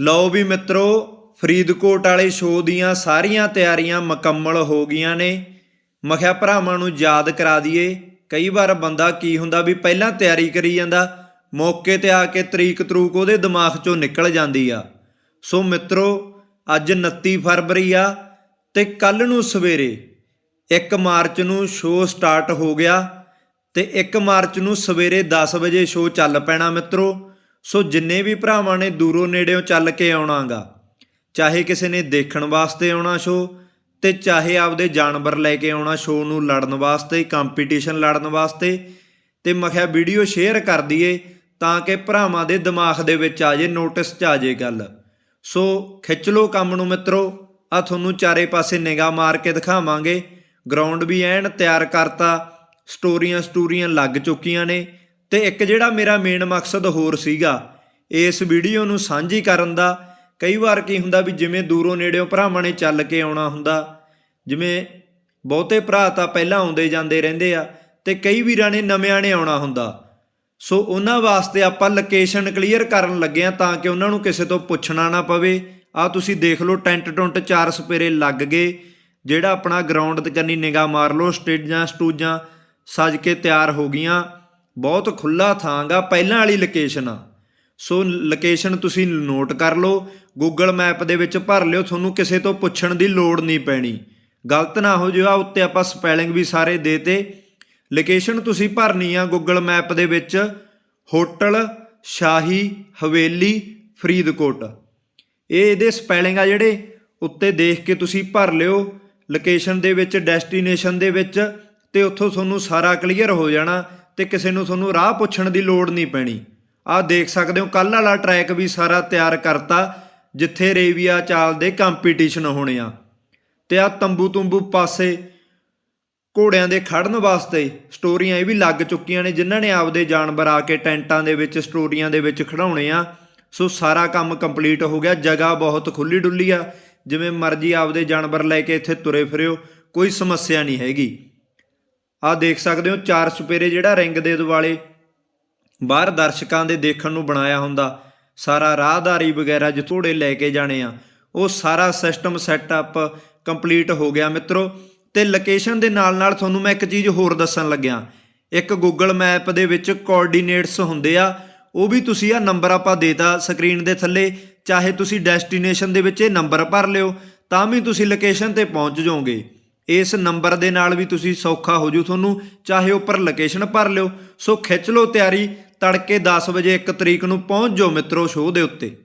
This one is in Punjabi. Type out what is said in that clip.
ਲਓ ਵੀ ਮਿੱਤਰੋ, ਫਰੀਦਕੋਟ ਵਾਲੇ ਸ਼ੋਅ ਦੀਆਂ ਸਾਰੀਆਂ ਤਿਆਰੀਆਂ ਮੁਕੰਮਲ ਹੋ ਗਈਆਂ ਨੇ। ਮਖਿਆ ਭਰਾਵਾਂ ਨੂੰ ਯਾਦ ਕਰਾ ਦਈਏ। ਕਈ ਵਾਰ ਬੰਦਾ ਕੀ ਹੁੰਦਾ ਵੀ ਪਹਿਲਾਂ ਤਿਆਰੀ ਕਰੀ ਜਾਂਦਾ, ਮੌਕੇ ਤੇ ਆ ਕੇ ਤਰੀਕ ਤਰੂਕ ਉਹਦੇ ਦਿਮਾਗ ਚੋਂ ਨਿਕਲ ਜਾਂਦੀ ਆ। ਸੋ ਮਿੱਤਰੋ, ਅੱਜ 29 ਫਰਵਰੀ ਆ ਤੇ ਕੱਲ ਨੂੰ ਸਵੇਰੇ 1 ਮਾਰਚ ਨੂੰ ਸ਼ੋਅ ਸਟਾਰਟ ਹੋ ਗਿਆ ਤੇ 1 ਮਾਰਚ ਨੂੰ ਸਵੇਰੇ 10 ਵਜੇ ਸ਼ੋਅ ਚੱਲ ਪੈਣਾ ਮਿੱਤਰੋ। ਸੋ ਜਿੰਨੇ ਵੀ ਭਰਾਵਾਂ ਨੇ ਦੂਰੋਂ ਨੇੜਿਓਂ ਚੱਲ ਕੇ ਆਉਣਾਗਾ, ਚਾਹੇ ਕਿਸੇ ਨੇ ਦੇਖਣ ਵਾਸਤੇ ਆਉਣਾ ਸ਼ੋਅ ਤੇ ਚਾਹੇ ਆਪਦੇ ਜਾਨਵਰ ਲੈ ਕੇ ਆਉਣਾ ਸ਼ੋਅ ਨੂੰ ਲੜਨ ਵਾਸਤੇ ਕੰਪੀਟੀਸ਼ਨ ਲੜਨ ਵਾਸਤੇ, ਤੇ ਮਖਿਆ ਵੀਡੀਓ ਸ਼ੇਅਰ ਕਰ ਦਈਏ ਤਾਂ ਕਿ ਭਰਾਵਾਂ ਦੇ ਦਿਮਾਗ ਦੇ ਵਿੱਚ ਆ ਜੇ ਨੋਟਿਸ 'ਚ ਆ ਜੇ ਗੱਲ। ਸੋ ਖਿੱਚ ਲਓ ਕੰਮ ਨੂੰ ਮਿੱਤਰੋ ਆ ਤੁਹਾਨੂੰ ਚਾਰੇ ਪਾਸੇ ਨਿਗਾਹ ਮਾਰ ਕੇ ਦਿਖਾਵਾਂਗੇ। ਗਰਾਊਂਡ ਵੀ ਐਨ ਤਿਆਰ ਕਰਤਾ ਸਟੋਰੀਆਂ ਸਟੂਰੀਆਂ ਲੱਗ ਚੁੱਕੀਆਂ ਨੇ। ਤੇ ਇੱਕ ਜਿਹੜਾ ਮੇਰਾ ਮੇਨ ਮਕਸਦ ਹੋਰ ਸੀਗਾ, ਇਸ ਵੀਡੀਓ ਨੂੰ ਸਾਂਝੀ ਕਰਨ ਦਾ, ਕਈ ਵਾਰ ਕੀ ਹੁੰਦਾ ਵੀ ਜਿਵੇਂ ਦੂਰੋਂ ਨੇੜਿਓਂ ਭਰਾਵਾਂ ਨੇ ਚੱਲ ਕੇ ਆਉਣਾ ਹੁੰਦਾ, ਜਿਵੇਂ ਬਹੁਤੇ ਭਰਾ ਤਾਂ ਪਹਿਲਾਂ ਆਉਂਦੇ ਜਾਂਦੇ ਰਹਿੰਦੇ ਆ ਤੇ ਕਈ ਵੀਰਾਂ ਨੇ ਨਵਿਆਂ ਨੇ ਆਉਣਾ ਹੁੰਦਾ। ਸੋ ਉਹਨਾਂ ਵਾਸਤੇ ਆਪਾਂ ਲੋਕੇਸ਼ਨ ਕਲੀਅਰ ਕਰਨ ਲੱਗੇ ਆ ਤਾਂ ਕਿ ਉਹਨਾਂ ਨੂੰ ਕਿਸੇ ਤੋਂ ਪੁੱਛਣਾ ਨਾ ਪਵੇ। ਆ ਤੁਸੀਂ ਦੇਖ ਲਓ, ਟੈਂਟ ਟੁੰਟ ਚਾਰ ਸਪੇਰੇ ਲੱਗ ਗਏ, ਜਿਹੜਾ ਆਪਣਾ ਗਰਾਊਂਡ ਤੇ ਕੰਨੀ ਨਿਗਾਹ ਮਾਰ ਲਓ, ਸਟੇਜਾਂ, ਸਟੂਜਾਂ ਸਜ ਕੇ ਤਿਆਰ ਹੋ ਗਈਆਂ। ਬਹੁਤ ਖੁੱਲਾ ਥਾਂਗਾ ਪਹਿਲਾਂ ਵਾਲੀ ਲੋਕੇਸ਼ਨ ਆ। ਸੋ ਲੋਕੇਸ਼ਨ ਤੁਸੀਂ ਨੋਟ ਕਰ ਲਓ ਗੂਗਲ ਮੈਪ ਦੇ ਵਿੱਚ ਭਰ ਲਿਓ, ਤੁਹਾਨੂੰ ਕਿਸੇ ਤੋਂ ਪੁੱਛਣ ਦੀ ਲੋੜ ਨਹੀਂ ਪੈਣੀ। ਗਲਤ ਨਾ ਹੋ ਜਾਵੇ ਉੱਤੇ ਆਪਾਂ ਸਪੈਲਿੰਗ ਵੀ ਸਾਰੇ ਦੇਤੇ ਲੋਕੇਸ਼ਨ ਤੁਸੀਂ ਭਰਨੀ ਆ ਗੂਗਲ ਮੈਪ ਦੇ ਵਿੱਚ, ਹੋਟਲ, ਸ਼ਾਹੀ, ਹਵੇਲੀ, ਫਰੀਦਕੋਟ। ਇਹ ਇਹਦੇ ਸਪੈਲਿੰਗ ਆ ਜਿਹੜੇ, ਉੱਤੇ ਦੇਖ ਕੇ ਤੁਸੀਂ ਭਰ ਲਿਓ ਲੋਕੇਸ਼ਨ ਦੇ ਵਿੱਚ ਡੈਸਟੀਨੇਸ਼ਨ ਦੇ ਵਿੱਚ, ਤੇ ਉੱਥੋਂ ਤੁਹਾਨੂੰ ਸਾਰਾ ਕਲੀਅਰ ਹੋ ਜਾਣਾ। ਤੇ ਕਿਸੇ ਨੂੰ ਤੁਹਾਨੂੰ ਰਾਹ ਪੁੱਛਣ ਦੀ ਲੋੜ ਨਹੀਂ ਪੈਣੀ। ਆਹ ਦੇਖ ਸਕਦੇ ਹੋ ਕੱਲ ਵਾਲਾ ਟਰੈਕ ਵੀ ਸਾਰਾ ਤਿਆਰ ਕਰਤਾ, ਜਿੱਥੇ ਰੇਵੀਆ ਚਾਲ ਦੇ ਕੰਪੀਟੀਸ਼ਨ ਹੋਣੇ ਆ। ਤੇ ਆ ਤੰਬੂ ਤੁੰਬੂ ਪਾਸੇ ਘੋੜਿਆਂ ਦੇ ਖੜਨ ਵਾਸਤੇ ਸਟੋਰੀਆਂ ਇਹ ਵੀ ਲੱਗ ਚੁੱਕੀਆਂ ਨੇ, ਜਿਨ੍ਹਾਂ ਨੇ ਆਪਦੇ ਜਾਨਵਰ ਆ ਕੇ ਟੈਂਟਾਂ ਦੇ ਵਿੱਚ, ਸਟੋਰੀਆਂ ਦੇ ਵਿੱਚ ਖੜਾਉਣੇ ਆ। ਸੋ ਸਾਰਾ ਕੰਮ ਕੰਪਲੀਟ ਹੋ ਗਿਆ, ਜਗ੍ਹਾ ਬਹੁਤ ਖੁੱਲੀ ਡੁੱਲੀ ਆ। ਜਿਵੇਂ ਮਰਜ਼ੀ ਆਪਦੇ ਜਾਨਵਰ ਲੈ ਕੇ ਇੱਥੇ ਤੁਰੇ ਫਿਰਿਓ, ਕੋਈ ਸਮੱਸਿਆ ਨਹੀਂ ਹੈਗੀ। ਆ ਦੇਖ ਸਕਦੇ ਹੋ, ਚਾਰ ਸੁਪੇਰੇ ਜਿਹੜਾ ਰਿੰਗ ਦੇ ਦੁਆਲੇ ਬਾਹਰ ਦਰਸ਼ਕਾਂ ਦੇ ਦੇਖਣ ਨੂੰ ਬਣਾਇਆ ਹੁੰਦਾ। ਸਾਰਾ ਰਾਹਦਾਰੀ ਵਗੈਰਾ ਜਿ ਲੈ ਕੇ ਜਾਣੇ ਆ, ਉਹ ਸਾਰਾ ਸਿਸਟਮ ਸੈਟਅਪ ਕੰਪਲੀਟ ਹੋ ਗਿਆ ਮਿੱਤਰੋ। ਤੇ ਲੋਕੇਸ਼ਨ ਦੇ ਨਾਲ ਨਾਲ ਤੁਹਾਨੂੰ ਮੈਂ ਇੱਕ ਚੀਜ਼ ਹੋਰ ਦੱਸਣ ਲੱਗਿਆ। ਇੱਕ ਗੂਗਲ ਮੈਪ ਦੇ ਵਿੱਚ ਕੋਆਰਡੀਨੇਟਸ ਹੁੰਦੇ ਆ, ਉਹ ਵੀ ਤੁਸੀਂ ਆ ਨੰਬਰ ਆਪਾਂ ਦੇਤਾ ਸਕਰੀਨ ਦੇ ਥੱਲੇ। ਚਾਹੇ ਤੁਸੀਂ ਡੈਸਟੀਨੇਸ਼ਨ ਦੇ ਵਿੱਚ ਇਹ ਨੰਬਰ ਭਰ ਲਿਓ, ਤਾਂ ਵੀ ਤੁਸੀਂ ਲੋਕੇਸ਼ਨ ਤੇ ਪਹੁੰਚ ਜਾਓਗੇ। ਇਸ ਨੰਬਰ ਦੇ ਨਾਲ ਵੀ ਤੁਸੀਂ ਸੌਖਾ ਹੋ ਜੂ ਤੁਹਾਨੂੰ, ਚਾਹੇ ਉੱਪਰ ਲੋਕੇਸ਼ਨ ਭਰ ਲਿਓ। ਸੋ ਖਿੱਚ ਲਓ ਤਿਆਰੀ, ਤੜਕੇ 10 ਵਜੇ 1 ਤਰੀਕ ਨੂੰ ਪਹੁੰਚ ਜਾਓ ਮਿੱਤਰੋ ਸ਼ੋਅ ਦੇ ਉੱਤੇ।